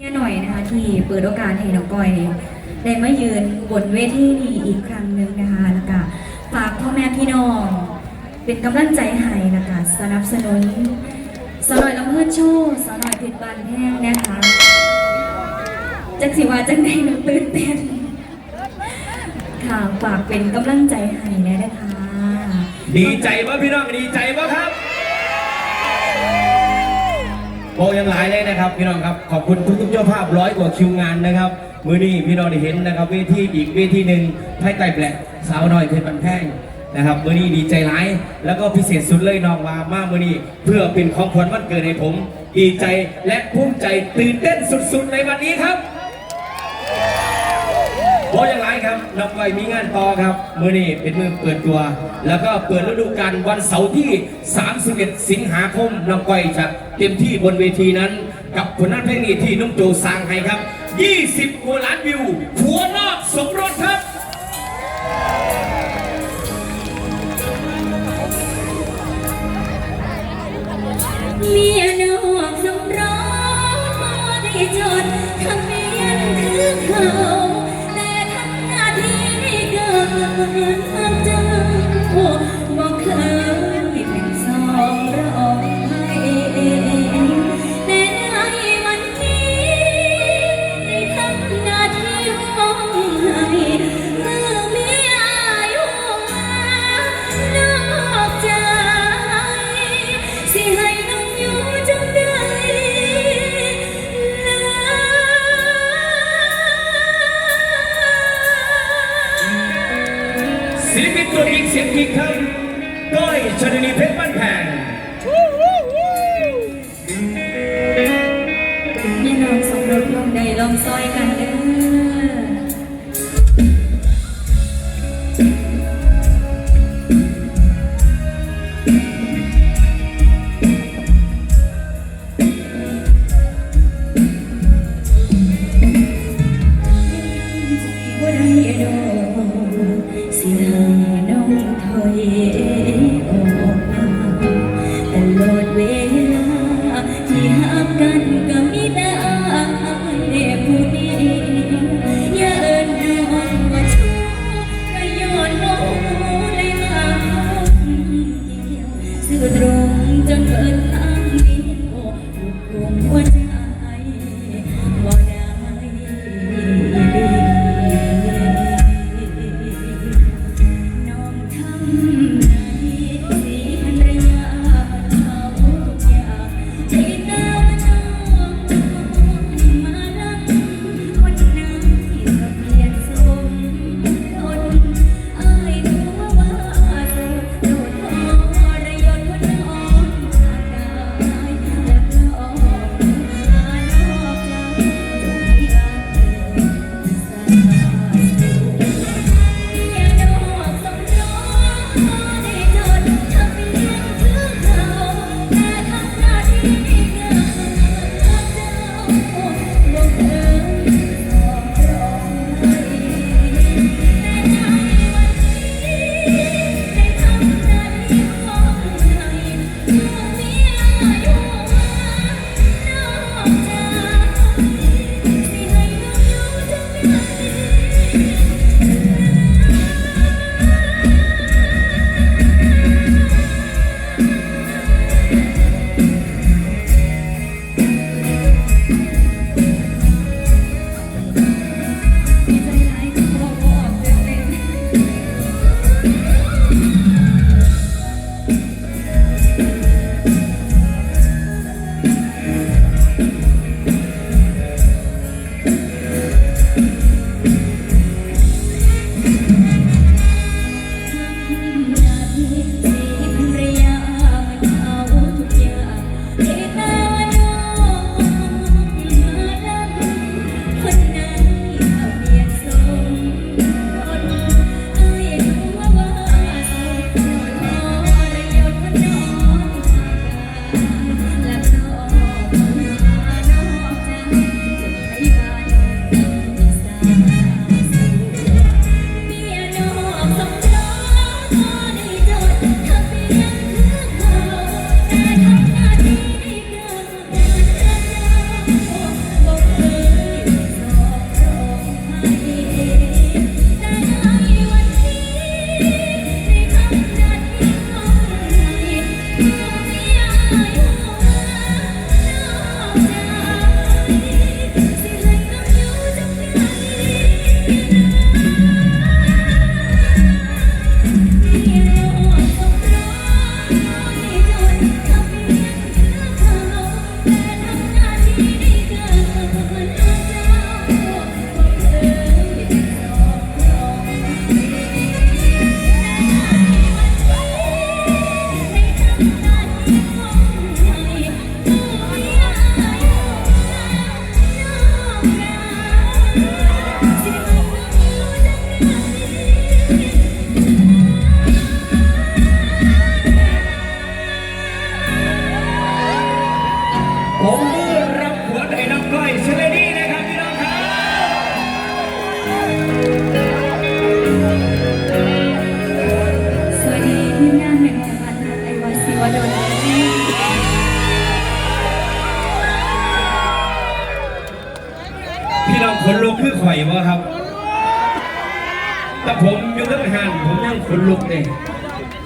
เนี่ยหน่อยนะคะที่เปิดโอกาสให้น้องก้อยได้มายืนบนเวทีนี้อีกครั้งหนึ่งนะคะแล้วก็ฝากพ่อแม่พี่น้อง เป็นกำลังใจให้นะคะสนับสนุนสาวหน่อยลำเพื่อนโชว์สาวหน่อยผิดบานแห้งนะคะจักสิว่าจังได้หนูตื่นเต้นค่ะฝากเป็นกำลังใจให้แนะคะ ดีใจวะพี่น้องดีใจวะครับ โบยังหลายเลยนะครับ พี่น้องครับขอบคุณทุกๆเจ้าภาพร้อยกว่าคิวงานนะครับ มือนี้พี่น้องได้เห็นนะครับเวทีอีกเวทีหนึ่งไทยไก่แปลกสาวน้อยเพชรบันแพงนะครับมือนี้ดีใจร้าย แล้วก็พิเศษสุดเลยน้องว่ามามือนี้เพื่อเป็นของขวัญวันเกิดให้ผม ดีใจและภูมิใจตื่นเต้นสุดๆในวันนี้ครับ เพราะอย่างไรครับน้องก้อยมีงานต่อครับมือนี้เป็นมือเปิดตัว แล้วก็เปิดฤดูกาลวันเสาร์ที่ 31 สิงหาคมน้องก้อยจะเต็มที่บนเวทีนั้น กับผลงานเพลงนี้ที่นุ่มโจสร้างให้ครับ 20กว่าล้านวิวผัวนอกสมรสครับเมียน ศิลปินตัวจริงเสียงจริงครับก้อยชนนีเพชรบ้านแพงพี่น้องสมรสลงใดลองซอยกัน é,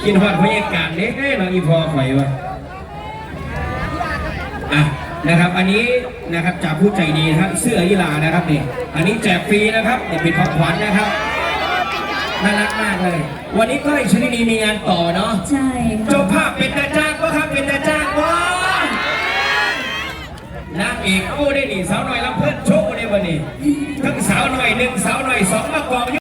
กินหอดบรรยากาศเล็กให้น้องอีพอข่อยวะอะนะครับ อันนี้นะครับจากผู้ใจดีนะครับเสื้อยีลานะครับนี่อันนี้แจกฟรีนะครับนี่เป็นของขวัญนะครับน่ารักมากเลย วันนี้ก้อยชนินีมีงานต่อเนาะใช่เจ้าภาพเป็นตาจ้างก็ครับเป็นตาจ้างวะนางเอกโอ้ได้หนิสาวหน่อยลำเพื่อนโชว์ได้บ่นี่ทั้งสาวหน่อยหนึ่งสาวหน่อยสองมากอง